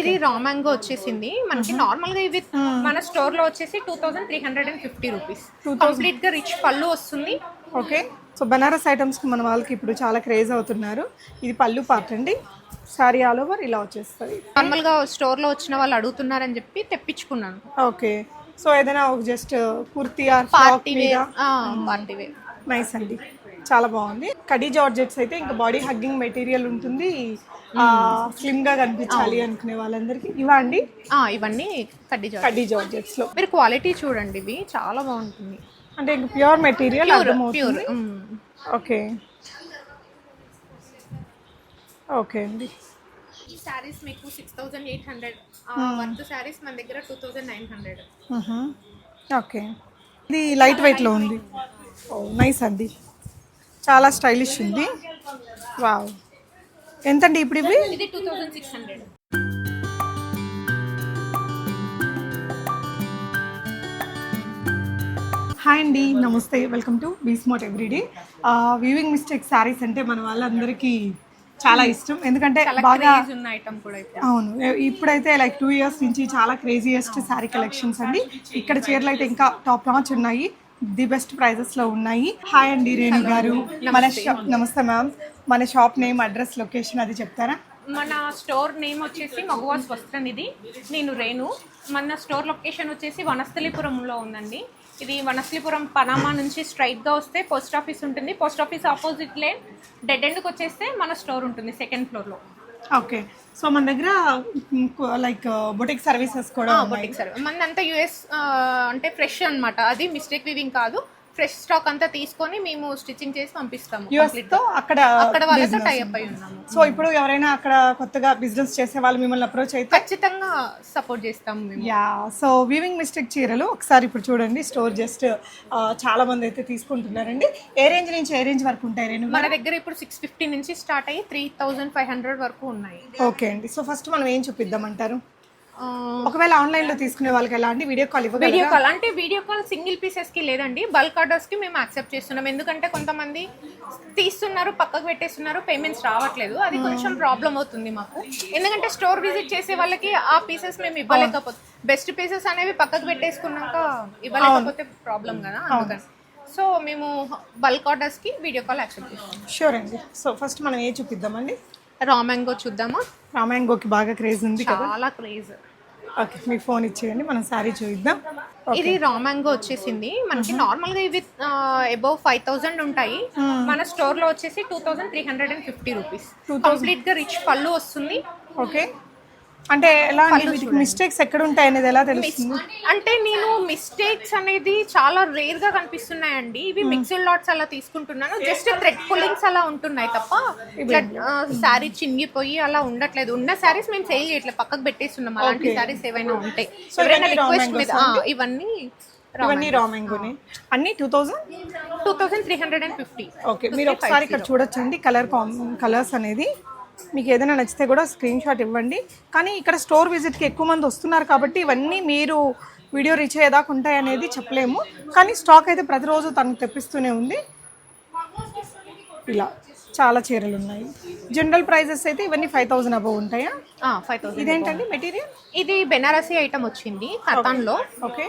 ఇది raw mango వచ్చేసింది. మనకి నార్మల్గా ఇవి మన స్టోర్లో వచ్చేసి two thousand three hundred and fifty rupees కంప్లీట్గా రిచ్ పళ్ళు వస్తుంది. ఓకే. సో బనారస్ ఐటమ్స్కి మన వాళ్ళకి ఇప్పుడు చాలా క్రేజ్ అవుతున్నారు. ఇది పళ్ళు పార్ట్ అండి. సారీ ఆల్ ఓవర్ ఇలా వచ్చేస్తుంది. నార్మల్గా స్టోర్లో వచ్చిన వాళ్ళు అడుగుతున్నారని చెప్పి తెప్పించుకున్నాను. ఓకే. సో ఏదైనా ఒక just kurti or party wear party wear nice అండి. చాలా బాగుంది. కడీ జార్జెట్స్ అయితే ఇంకా బాడీ హగ్గింగ్ మెటీరియల్ ఉంటుంది. స్లిమ్గా కనిపించాలి అనుకునే వాళ్ళందరికీ. ఇవా అండి? ఇవన్నీ కడ్డీ జార్జెట్ కడీ జార్జెట్స్లో మీరు క్వాలిటీ చూడండి ఇవి చాలా బాగుంటుంది. అంటే ఇంక pure material pure okay. Okay అండి. ఈ శారీస్ మీకు six thousand eight hundred worth saris మన దగ్గర two thousand nine hundred okay. ఇది లైట్ వెయిట్లో ఉంది. ఓ నైస్ అండి. చాలా స్టైలిష్ ఉంది. వావ్ ఎంతండి ఇప్పుడు ఇవి? ఇది two thousand six hundred hi అండి నమస్తే. Welcome to be smart everyday weaving mistake saris అంటే మన వాళ్ళందరికీ చాలా ఇష్టం. ఎందుకంటే బాగా ఐటమ్ కూడా అవును. ఇప్పుడైతే లైక్ టూ ఇయర్స్ నుంచి చాలా క్రేజియస్ట్ శారీ కలెక్షన్స్ అండి. ఇక్కడ చీరలు అయితే ఇంకా టాప్ నాచ్ ఉన్నాయి. ది బెస్ట్ ప్రైజెస్లో ఉన్నాయి. హాయ్ అండి రేణు గారు. మన షాప్ నమస్తే మ్యామ్ మన షాప్ నేమ్ అడ్రస్ లొకేషన్ అది చెప్తారా? మన స్టోర్ నేమ్ వచ్చేసి మగవాస్ వస్త్రనిధి నేను రేణు. మన స్టోర్ లొకేషన్ వచ్చేసి వనస్థలిపురంలో ఉందండి. ఇది వనస్థలిపురం పనామా నుంచి స్ట్రైట్గా వస్తే పోస్ట్ ఆఫీస్ ఉంటుంది. Post office opposite lane dead ఎండ్కి వచ్చేస్తే మన స్టోర్ ఉంటుంది సెకండ్ ఫ్లోర్లో. ఓకే. సో మన దగ్గర లైక్ బొటిక్ సర్వీసెస్ కూడా బొటిక్ సార్ మనదంతా యుఎస్ అంటే ఫ్రెష్ అన్నమాట. అది మిస్టేక్ వివింగ్ కాదు. ఫ్రెష్ స్టాక్ అంతా తీసుకొని మేము స్టిచ్చింగ్ చేసి పంపిస్తాము తో అక్కడ అక్కడ వాళ్ళతో టైఅప్ అయి ఉన్నాము. సో ఇప్పుడు ఎవరైనా అక్కడ కొత్తగా బిజినెస్ చేసే వాళ్ళు మిమ్మల్ని అప్రోచ్ అయితే ఖచ్చితంగా సపోర్ట్ చేస్తాము మేము. యా సో వీవింగ్ మిస్టేక్ చీరలు ఒకసారి ఇప్పుడు చూడండి స్టోర్ జస్ట్ చాలా మంది అయితే తీసుకుంటున్నారండి. ఏ రేంజ్ నుంచి ఏ రేంజ్ వరకు ఉంటాయి రేణు మన దగ్గర ఇప్పుడు సిక్స్ ఫిఫ్టీ నుంచి స్టార్ట్ అయ్యి త్రీ థౌజండ్ ఫైవ్ హండ్రెడ్ వరకు ఉన్నాయి. ఓకే అండి. సో ఫస్ట్ మనం ఏం చూపిద్దామంటారు? ఒకవేళ ఆన్లైన్లో తీసుకునే వాళ్ళకి ఎలా అండి? వీడియో కాల్ వీడియో కాల్ అంటే వీడియో కాల్ సింగిల్ పీసెస్కి లేదండి. బల్క్ ఆర్డర్స్కి మేము యాక్సెప్ట్ చేస్తున్నాం. ఎందుకంటే కొంతమంది తీస్తున్నారు పక్కకు పెట్టేస్తున్నారు పేమెంట్స్ రావట్లేదు. అది కొంచెం ప్రాబ్లం అవుతుంది మాకు. ఎందుకంటే స్టోర్ విజిట్ చేసే వాళ్ళకి ఆ పీసెస్ మేము ఇవ్వలేకపోతే బెస్ట్ పీసెస్ అనేవి పక్కకు పెట్టేసుకున్నాక ఇవ్వలేకపోతే ప్రాబ్లం కదా అందుకని. సో మేము బల్క్ ఆర్డర్స్కి వీడియో కాల్ యాక్సెప్ట్ చేస్తాం షూర్ అండి. సో ఫస్ట్ మనం ఏ చూపిద్దామండి? రా మ్యాంగో చూద్దామా? రామాయంగోకి బాగా క్రేజ్ ఉంది కదా? చాలా క్రేజ్ ఓకే మీ ఫోన్ ఇచ్చేయండి మనం శారీ చూద్దాం ఇది రా మ్యాంగో వచ్చేసింది. మనకి నార్మల్గా ఇవి అబౌవ్ ఫైవ్ థౌసండ్ ఉంటాయి. మన స్టోర్లో వచ్చేసి two thousand three hundred and fifty rupees కంప్లీట్గా రిచ్ పళ్ళు వస్తుంది. ఓకే అంటే ఎలా మిస్టేక్స్ ఎక్కడ ఉంటాయి అనేది ఎలా తెలుస్తుంది? అంటే నేను మిస్టేక్స్ అనేది చాలా రేర్గా కనిపిస్తున్నాయండి. ఇవి మిక్స్డ్ లాట్స్ అలా తీసుకుంటున్నాను. జస్ట్ థ్రెడ్ పుల్లింగ్స్ అలా ఉంటున్నాయి తప్ప. శారీ చినిగిపోయి అలా ఉండట్లేదు. ఉన్న శారీస్ మేము సేల్ చేయట్లేదు. పక్కకు పెట్టేస్తున్నాం. అలాంటి శారీస్ ఏవైనా ఉంటాయి రిక్వెస్ట్ మీద ఇవన్నీ ఇవన్నీ రామాయంగోనే అన్ని two thousand two thousand three hundred and fifty okay మీరు ఒకసారి ఇక్కడ చూడొచ్చండి. కలర్ కలర్స్ అనేది మీకు ఏదైనా నచ్చితే కూడా స్క్రీన్ షాట్ ఇవ్వండి. కానీ ఇక్కడ స్టోర్ విజిట్కి ఎక్కువ మంది వస్తున్నారు కాబట్టి ఇవన్నీ మీరు వీడియో రీచ్ అయ్యేదాకా ఉంటాయి అనేది చెప్పలేము. కానీ స్టాక్ అయితే ప్రతిరోజు తనకు తెప్పిస్తూనే ఉంది. ఇలా చాలా చీరలు ఉన్నాయి. జనరల్ ప్రైజెస్ అయితే ఇవన్నీ ఫైవ్ థౌజండ్ అబవ్ ఉంటాయా? ఫైవ్ థౌసండ్ ఇదేంటండి మెటీరియల్? ఇది బెనారసీ ఐటమ్ వచ్చింది కథాన్లో ఓకే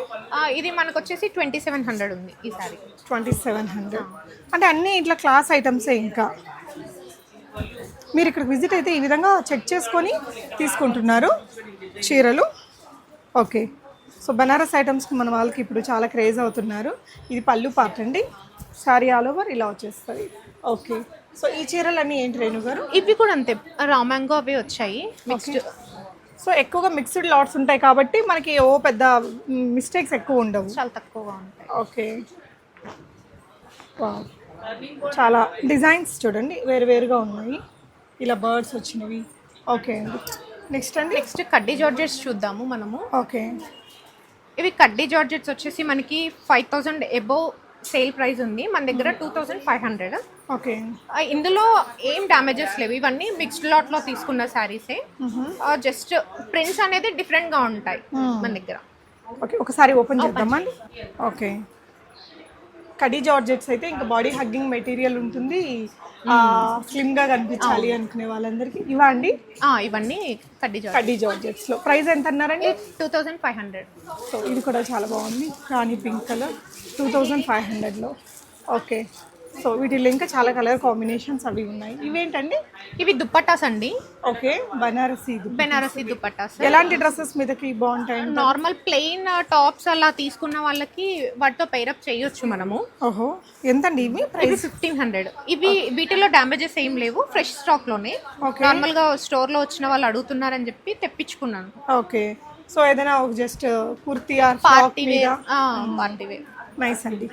ఇది మనకు వచ్చేసి ట్వంటీ సెవెన్ హండ్రెడ్ ఉంది ఈ సారీ. Twenty seven hundred. అంటే అన్నీ ఇట్లా క్లాస్ ఐటమ్సే ఇంకా. మీరు ఇక్కడ విజిట్ అయితే ఈ విధంగా చెక్ చేసుకొని తీసుకుంటున్నారు చీరలు. ఓకే సో బనారస్ ఐటమ్స్కి మన వాళ్ళకి ఇప్పుడు చాలా క్రేజ్ అవుతున్నారు. ఇది పళ్ళు పార్ట్ అండి. సారీ ఆల్ ఓవర్ ఇలా వచ్చేస్తుంది. ఓకే సో ఈ చీరలు అన్నీ ఏంటి రేణు గారు? ఇవి కూడా అంతే. రామాంగో అవి వచ్చాయి. మిక్స్డ్ సో ఎక్కువగా మిక్స్డ్ లాట్స్ ఉంటాయి కాబట్టి మనకి ఓ పెద్ద మిస్టేక్స్ ఎక్కువ ఉండవు. చాలా తక్కువగా ఉంటాయి. Okay wow. చాలా డిజైన్స్ చూడండి. వేరు వేరుగా ఉన్నాయి. ఇలా బర్డ్స్ వచ్చినవి. ఓకే అండి. నెక్స్ట్ అండి? నెక్స్ట్ కడ్డీ జార్జెట్స్ చూద్దాము మనము. ఓకే. ఇవి కడ్డీ జార్జెట్స్ వచ్చేసి మనకి five thousand above sale price ఉంది. మన దగ్గర two thousand five hundred. Okay. ఇందులో ఏం డ్యామేజెస్ లేవు. ఇవన్నీ మిక్స్డ్ లాట్లో తీసుకున్న శారీసే జస్ట్ ప్రింట్స్ అనేది డిఫరెంట్గా ఉంటాయి మన దగ్గర. ఓకే ఒకసారి ఓపెన్ చేద్దామండి ఓకే. కడీ జార్జెట్స్ అయితే ఇంకా బాడీ హగ్గింగ్ మెటీరియల్ ఉంటుంది. స్లిమ్గా కనిపించాలి అనుకునే వాళ్ళందరికీ. ఇవా అండి? ఇవన్నీ కడ్డీ జార్జ్ కడీ జార్జెట్స్లో ప్రైస్ ఎంత అన్నారండి? Two thousand five hundred so ఇది కూడా చాలా బాగుంది. రాణి pink colour. Two thousand five హండ్రెడ్లో ఓకే. సో వీటిలో ఇంకా చాలా కలర్ కాంబినేషన్స్ అవి ఉన్నాయి. ఇవేంటండి? ఇవి దుప్పట్టాస్ అండి. ఓకే బనారసి బెనారసి దుప్పట్టాస్ ఎలాంటి డ్రెస్సెస్ మీదకి బాగుంటాయి? నార్మల్ ప్లెయిన్ టాప్స్ అలా తీసుకున్న వాళ్ళకి వాటితో పైరప్ చేయొచ్చు మనము. ఓహో ఎంతండి ఇవి? ఇది ఫిఫ్టీన్ హండ్రెడ్ ఇవి వీటిలో డ్యామేజెస్ ఏం లేవు ఫ్రెష్ స్టాక్లోనే. నార్మల్గా స్టోర్లో వచ్చిన వాళ్ళు అడుగుతున్నారని చెప్పి తెప్పించుకున్నాను. ఓకే. సో ఏదైనా ఒక just kurti or party wear party wear nice అండి.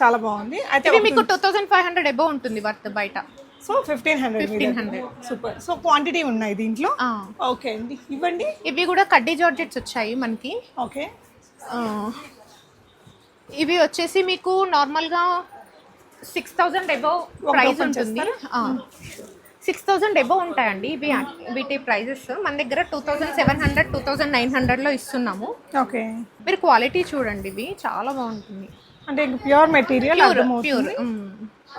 చాలా బాగుంది. అయితే మీకు two thousand five hundred above ఉంటుంది వర్త్ బయట. So fifteen hundred 1500. Super so quantity ఉన్నాయి దీంట్లో. ఓకే అండి. ఇవ్వండి. ఇవి కూడా కడ్డీ జార్జెట్స్ వచ్చాయి మనకి. ఓకే. ఇవి వచ్చేసి మీకు నార్మల్గా సిక్స్ థౌజండ్ ఎబో ప్రైస్ ఉంటుంది. సిక్స్ థౌజండ్ ఎబో ఉంటాయండి ఇవి వీటి ప్రైజెస్ మన దగ్గర two thousand seven hundred two thousand nine హండ్రెడ్లో ఇస్తున్నాము. ఓకే. మీరు క్వాలిటీ చూడండి ఇవి. చాలా బాగుంటుంది. అంటే ఇంక pure material pure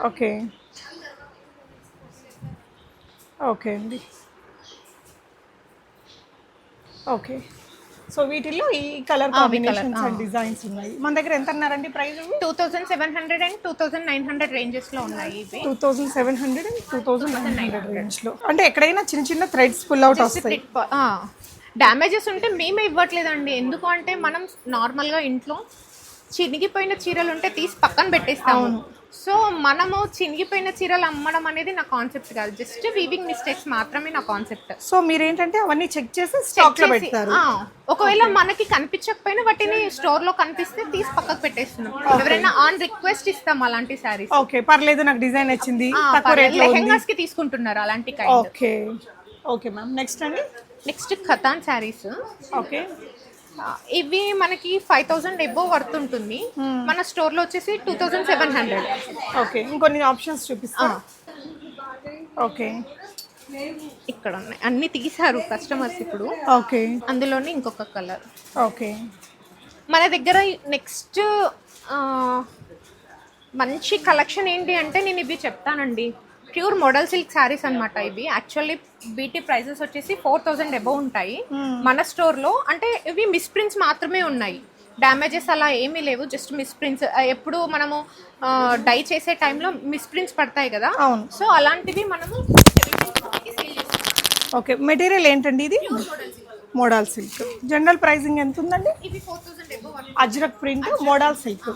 okay. Okay అండి. ఓకే. సో వీటిల్లో ఈ కలర్ కాంబినేషన్స్ అండ్ డిజైన్స్ ఉన్నాయి. మన దగ్గర ఎంత అన్నారండి price? Two thousand seven hundred and two thousand nine hundred రేంజెస్లో ఉన్నాయి ఇవి. Two thousand seven hundred and two thousand nine hundred రేంజ్లో. అంటే ఎక్కడైనా చిన్న చిన్న థ్రెడ్స్ పుల్ అవుట్ వస్తాయి. డ్యామేజెస్ ఉంటే మేమే ఇవ్వట్లేదండి. ఎందుకు అంటే మనం నార్మల్గా ఇంట్లో చినిగిపోయిన చీరలు ఉంటే తీసి పక్కన పెట్టేస్తాము. సో మనము చినిగిపోయిన చీరలు అమ్మడం అనేది నా కాన్సెప్ట్ కాదు. జస్ట్ వీవింగ్ మిస్టేక్స్ మాత్రమే నా కాన్సెప్ట్. సో మీరేంటంటే అవన్నీ చెక్ చేసి స్టాక్లో పెడతారు. ఒకవేళ మనకి కనిపించకపోయినా వాటిని స్టోర్లో కనిపిస్తే తీసి పక్కకు పెట్టేస్తున్నాం. ఎవరైనా ఆన్ రిక్వెస్ట్ ఇస్తాం అలాంటి శారీస్. ఓకే పర్లేదు నాకు డిజైన్ ఉంది. లెహెంగాస్కి తీసుకుంటున్నారు అలాంటి kind okay. Okay ma'am. Next అండి? నెక్స్ట్ ఖతాన్ శారీస్. ఓకే. ఇవి మనకి ఫైవ్ థౌసండ్ ఎబో వర్త్ ఉంటుంది. మన స్టోర్లో వచ్చేసి two thousand seven hundred. Okay ఇంకొన్ని ఆప్షన్స్ చూపిస్తా. ఓకే. ఇక్కడ ఉన్నాయి. అన్ని తీసారు కస్టమర్స్ ఇప్పుడు. ఓకే. అందులోనే ఇంకొక కలర్. ఓకే. మన దగ్గర నెక్స్ట్ మంచి కలెక్షన్ ఏంటి అంటే నేను ఇవి చెప్తానండి. ప్యూర్ మోడల్ సిల్క్ శారీస్ అన్నమాట ఇవి. యాక్చువల్లీ బీటీ ప్రైసెస్ వచ్చేసి ఫోర్ థౌజండ్ అబౌవ్ ఉంటాయి. మన స్టోర్లో అంటే ఇవి మిస్ప్రింట్స్ మాత్రమే ఉన్నాయి. డ్యామేజెస్ అలా ఏమీ లేవు. జస్ట్ మిస్ప్రింట్స్ ఎప్పుడు మనము డై చేసే టైంలో మిస్ప్రింట్స్ పడతాయి కదా. అవును. సో అలాంటివి మనము ఓకే మెటీరియల్ ఏంటండి ఇది? మోడల్ సిల్క్ జనరల్ ప్రైసింగ్ ఎంత ఉందండి? Ajrak print model silk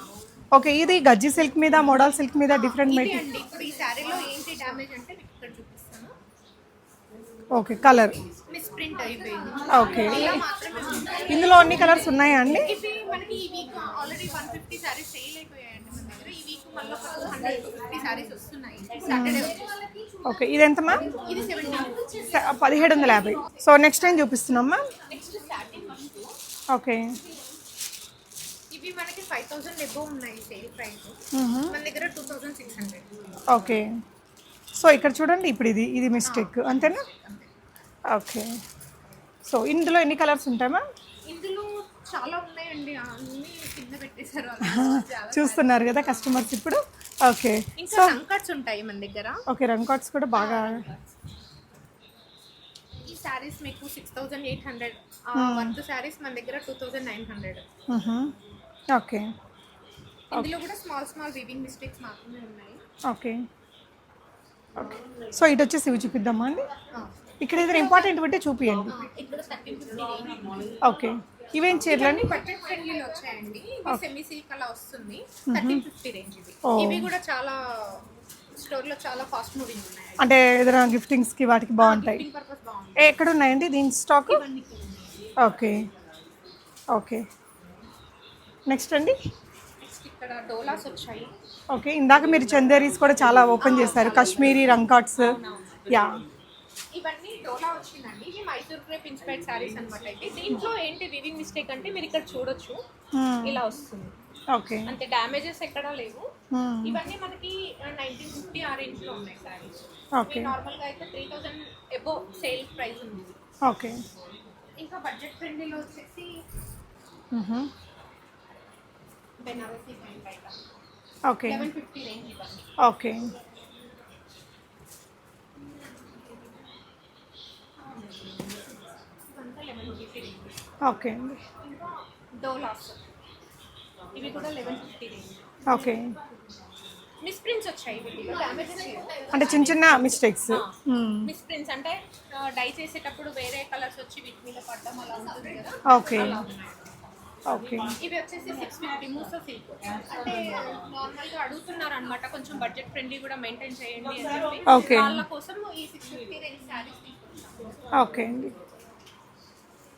okay ఇది గజ్జి సిల్క్ మీద మోడల్ సిల్క్ మీద డిఫరెంట్ మెటీరియల్ డ్యామేజ్ అంటే మీకు ఇక్కడ చూపిస్తాను. Okay colour. మిస్ప్రింట్ అయిపోయింది. ఓకే. ఇందులో అన్ని కలర్స్ ఉన్నాయా అండి? ఇవి మనకి ఈ week already one fifty saris sale అయిపోయాయండి మన దగ్గర. ఈ వీక్ మళ్ళీ ఒక టూ హండ్రెడ్ ఫిఫ్టీ సారీస్ వస్తున్నాయి. సాటర్డే ఓకే ఇది ఎంత మ్యామ్ ఇది సెవెంటీ పదిహేడు వందల యాభై. సో నెక్స్ట్ టైం చూపిస్తున్నాం మ్యామ్ నెక్స్ట్ ఓకే. ఇవి మనకి ఫైవ్ థౌసండ్ ఎబో ఉన్నాయి సేల్ ప్రైస్ మన దగ్గర two thousand six hundred okay. So ఇక్కడ చూడండి ఇప్పుడు ఇది ఇది మిస్టేక్ అంతేనా? ఓకే. సో ఇందులో ఎన్ని కలర్స్ ఉంటాయి మ్యామ్? ఇందులో చాలా ఉన్నాయండి అన్ని కింద పెట్టేశారు. చూస్తున్నారు కదా కస్టమర్స్ ఇప్పుడు? ఓకే. ఇంకా సంకట్స్ ఉంటాయి మన దగ్గర. ఓకే రంగ్ కార్డ్స్ కూడా బాగా ఈ శారీస్ మీకు six thousand eight hundred worth saris మన దగ్గర two thousand nine hundred. Okay. ఇందులో కూడా స్మాల్ స్మాల్ వీవింగ్ మిస్టేక్స్ మాత్రమే ఉన్నాయి. ఓకే. ఓకే సో ఇటు వచ్చేసి ఇవి చూపిద్దామా అండి? ఇక్కడ ఏదైనా ఇంపార్టెంట్ ఉంటే చూపియండి. ఇక్కడ థర్టీన్ ఫిఫ్టీ ఓకే ఇవేం చీరలండి బడ్జెట్ ఫ్రెండ్లీలో వచ్చాయండి. ఇది సెమీ సిల్క్ అలా వస్తుంది. థర్టీన్ ఫిఫ్టీ రేంజ్ ఇది. Oh. ఇవి కూడా చాలా స్టోర్లో చాలా ఫాస్ట్ మూవింగ్ ఉన్నాయి. అంటే ఏదైనా గిఫ్టింగ్స్కి వాటికి బాగుంటాయి. ఎక్కడ ఉన్నాయండి? దీని స్టాక్. ఓకే ఓకే నెక్స్ట్ అండి. నెక్స్ట్ ఇక్కడ డోలాస్ వచ్చాయి. ఓకే ఇందాక మీరు చందేరీస్ కూడా చాలా ఓపెన్ చేశారు. కాశ్మీరీ రంగ్ కార్డ్స్. యా. ఇవన్నీ డోలా వచ్చిందండి. ఇవి మైసూర్ క్రేప్ ఇన్స్పైర్డ్ సారీస్ అనమాట అయితే. దీంట్లో ఏంటి వివింగ్ మిస్టేక్ అంటే మీరు ఇక్కడ చూడొచ్చు. ఇలా వస్తుంది. ఓకే. అంటే డ్యామేజెస్ ఎక్కడా లేవు. ఇవన్నీ మనకి నైన్టీన్ ఫిఫ్టీ ఆ రేంజ్లో ఉన్నాయి సారీస్ ఓకే. నార్మల్గా అయితే three thousand above sale price ఉంది. ఓకే. ఇంకా బడ్జెట్ ఫ్రెండ్లీలో వచ్చేసి Banarasi pant item okay. Okay. Okay. అండి ఇవి కూడా eleven fifty okay. Miss prints వచ్చాయి అంటే చిన్న చిన్న మిస్టేక్స్. మిస్ ప్రింట్స్ అంటే డై చేసేటప్పుడు వేరే కలర్స్ వచ్చి వీటి మీద పడడం అలా ఉంటుంది కదా. ఓకే. ఓకే. ఇవి వచ్చేసి సిక్స్ ఫిఫ్టీ మూసో సిల్క్ అంటే నార్మల్గా అడుగుతున్నారు అనమాట కొంచెం బడ్జెట్ ఫ్రెండ్లీ కూడా మెయింటైన్ చేయండి అని చెప్పి. Okay. వాళ్ళ కోసం ఈ సిక్స్ ఫిఫ్టీ రేంజ్ శారీస్ తీసుకొచ్చాము ఓకే అండి.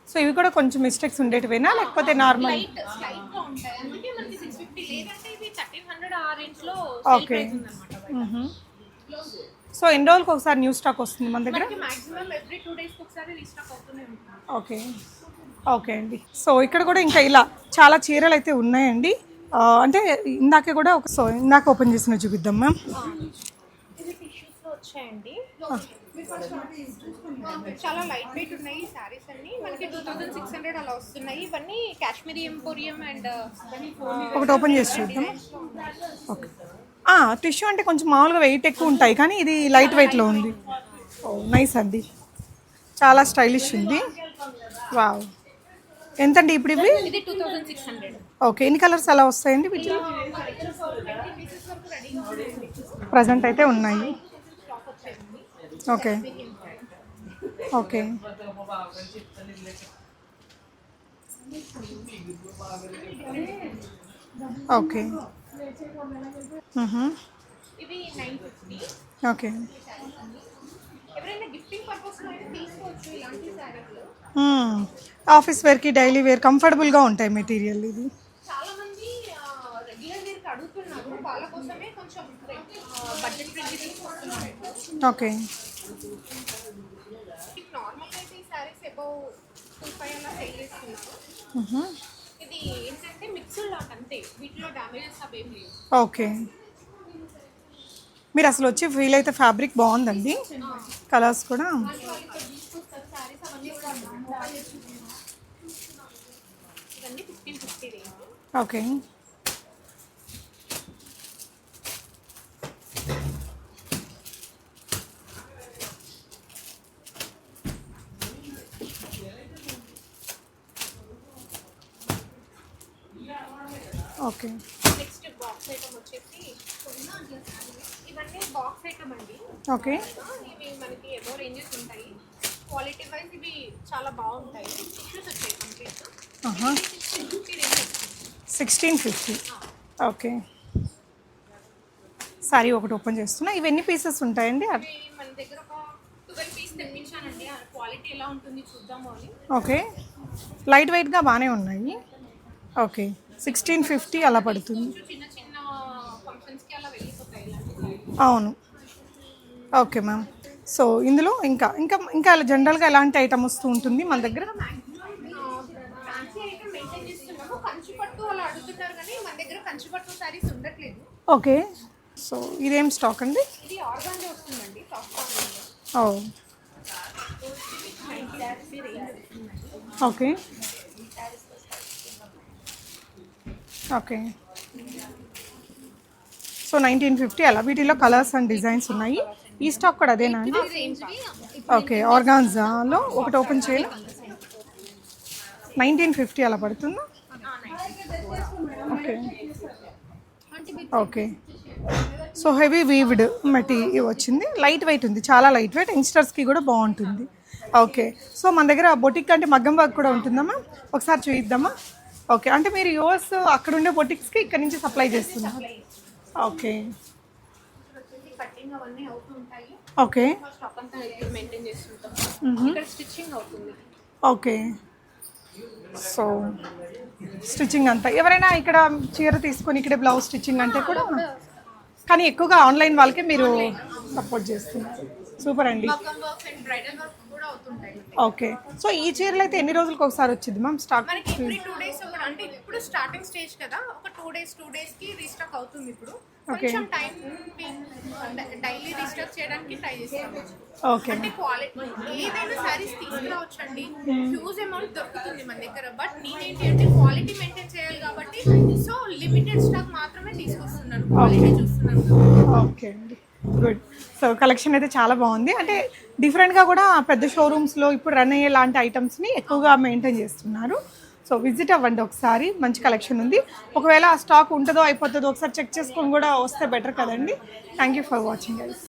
సో ఇవి కూడా కొంచెం మిస్టేక్స్ ఉండేటివేనా? లేకపోతే నార్మల్ లైట్ స్లైట్గా ఉంటాయి. అందుకే మనకి లేదంటే ఆ రేంజ్లో ఉందన్నమాట సో ఎన్ని రోజులకు ఒకసారి న్యూ స్టాక్ వస్తుంది మన దగ్గర? మనకి మాక్సిమం ఎవ్రీ టూ డేస్ ఒకసారి రీస్టాక్ అవుతూనే ఉంటుంది. ఓకే. ఓకే అండి. సో ఇక్కడ కూడా ఇంకా ఇలా చాలా చీరలు అయితే ఉన్నాయండి. అంటే ఇందాక కూడా ఒక సో ఇందాక ఓపెన్ చేసిన చూపిద్దాం మ్యామ్ వచ్చాయండి. చాలా లైట్ వెయిట్ ఉన్నాయి ఈ సారీస్ అన్ని. మనకి టూ థౌసండ్ సిక్స్ హండ్రెడ్ అలా వస్తున్నాయి. ఇవన్నీ కాశ్మీరీ ఎంపోరియం అండ్ ఒకటి ఓపెన్ చేసి చూద్దాం. ఓకే. టిష్యూ అంటే కొంచెం మామూలుగా వెయిట్ ఎక్కువ ఉంటాయి కానీ ఇది లైట్ వెయిట్లో ఉంది. ఓ నైస్ అండి. చాలా స్టైలిష్ ఉంది. వావ్ ఎంతండి ఇప్పుడు ఇవి? ఓకే ఎన్ని కలర్స్ అలా వస్తాయండి వీటిలో ప్రజెంట్ అయితే ఉన్నాయి. Okay. Okay. Okay. Okay. Office వేర్కి డైలీ వేర్ కంఫర్టబుల్గా ఉంటాయి మెటీరియల్ ఇది. ఓకే. ఇది ఏంటంటే మిక్స్డ్ లాట్ అంతే. వీటిలో అవేం లేవు. ఓకే. మీరు అసలు వచ్చి ఫీల్ అయితే ఫ్యాబ్రిక్ బాగుందండి. కలర్స్ కూడా. ఓకే అవన్నీ కూడా ఇవన్నీ fifteen fifty range okay okay next box item వచ్చేసి ఇవన్నీ బాక్స్ ఐటమ్ అండి ఓకే. ఇవి మనకి ఏదో రేంజెస్ ఉంటాయి. క్వాలిటీ వైజ్ ఇవి చాలా బాగుంటాయి. ఇష్యూస్ వచ్చాయి complete sixteen fifty okay. Sorry ఒకటి ఓపెన్ చేస్తున్నా. ఇవన్నీ పీసెస్ ఉంటాయండి? మన దగ్గర ఒక ట్వెల్వ్ పీస్ తెప్పించానండి. క్వాలిటీ ఎలా ఉంటుంది చూద్దాము అని. ఓకే. లైట్ వెయిట్గా బాగానే ఉన్నాయి. ఓకే. సిక్స్టీన్ ఫిఫ్టీ అలా పడుతుంది. కొంచెం చిన్న చిన్న ఫంక్షన్స్కి అలా వెళ్ళిపోతాయి ఇలాంటి అవును. Okay ma'am. సో ఇందులో ఇంకా ఇంకా ఇంకా జనరల్గా ఎలాంటి ఐటమ్ వస్తూ ఉంటుంది మన దగ్గర? ఓకే. సో ఇదేం స్టాక్ అండి? Okay. Okay. So nineteen fifty అలా. వీటిలో కలర్స్ అండ్ డిజైన్స్ ఉన్నాయి. ఈ స్టాక్ కూడా అదేనా? అండి ఓకే ఆర్గాన్జాలో ఒకటి ఓపెన్ చేయాలి. నైన్టీన్ ఫిఫ్టీ అలా పడుతుందా? Okay okay so heavy weaved మట్టి వచ్చింది. లైట్ వెయిట్ ఉంది. చాలా లైట్ వెయిట్ యంగ్స్టర్స్కి కూడా బాగుంటుంది. ఓకే సో మన దగ్గర బొటిక్ అంటే మగ్గం వర్క్ కూడా ఉంటుందమ్మా ఒకసారి చూయిద్దామా? ఓకే అంటే మీరు యూఎస్ అక్కడ ఉండే బొటిక్స్కి ఇక్కడ నుంచి సప్లై చేస్తున్నారు. ఓకే కటింగ్ అవన్నీ అవుతూ ఉంటాయి ఓకే మెయింటైన్ చేస్తుంటాం. ఇక్కడ స్టిచ్చింగ్ అవుతుంది. ఓకే. సో స్టిచ్చింగ్ అంతా. ఎవరైనా ఇక్కడ చీర తీసుకొని ఇక్కడ బ్లౌజ్ స్టిచ్చింగ్ అంటే కూడా కానీ ఎక్కువగా ఆన్లైన్ వాళ్ళకే మీరు సపోర్ట్ చేస్తున్నారు. సూపర్ అండి. ఓకే. సో ఈ చీరలు అయితే ఎన్ని రోజులకు ఒకసారి వచ్చింది మ్యామ్? స్టాక్ మనకి ఎవ్రీ టూ డేస్ అంటే ఇప్పుడు స్టార్టింగ్ స్టేజ్ కదా ఒక టూ డేస్ టూ డేస్కి రీస్టాక్ అవుతుంది ఇప్పుడు. కొంచెం టైం డైలీ రీస్టాక్ చేయడానికి ట్రై చేస్తాము. ఓకే. అంటే క్వాలిటీ ఏదైనా సారీస్ తీసుకురావచ్చండి. హ్యూజ్ అమౌంట్ దొరుకుతుంది మన దగ్గర బట్ నేనేంటి అంటే క్వాలిటీ మెయింటైన్ చేయాలి కాబట్టి సో లిమిటెడ్ స్టాక్ మాత్రమే తీసుకొస్తున్నాను క్వాలిటీ చూస్తున్నాను. ఓకే అండి. గుడ్ సో కలెక్షన్ అయితే చాలా బాగుంది. అంటే డిఫరెంట్గా కూడా పెద్ద షోరూమ్స్లో ఇప్పుడు రన్ అయ్యే లాంటి ఐటమ్స్ని ఎక్కువగా మెయింటైన్ చేస్తున్నారు. సో విజిట్ అవ్వండి ఒకసారి. మంచి కలెక్షన్ ఉంది. ఒకవేళ ఆ స్టాక్ ఉంటుందో అయిపోతుందో ఒకసారి చెక్ చేసుకొని కూడా వస్తే బెటర్ కదండి. Thank you for watching guys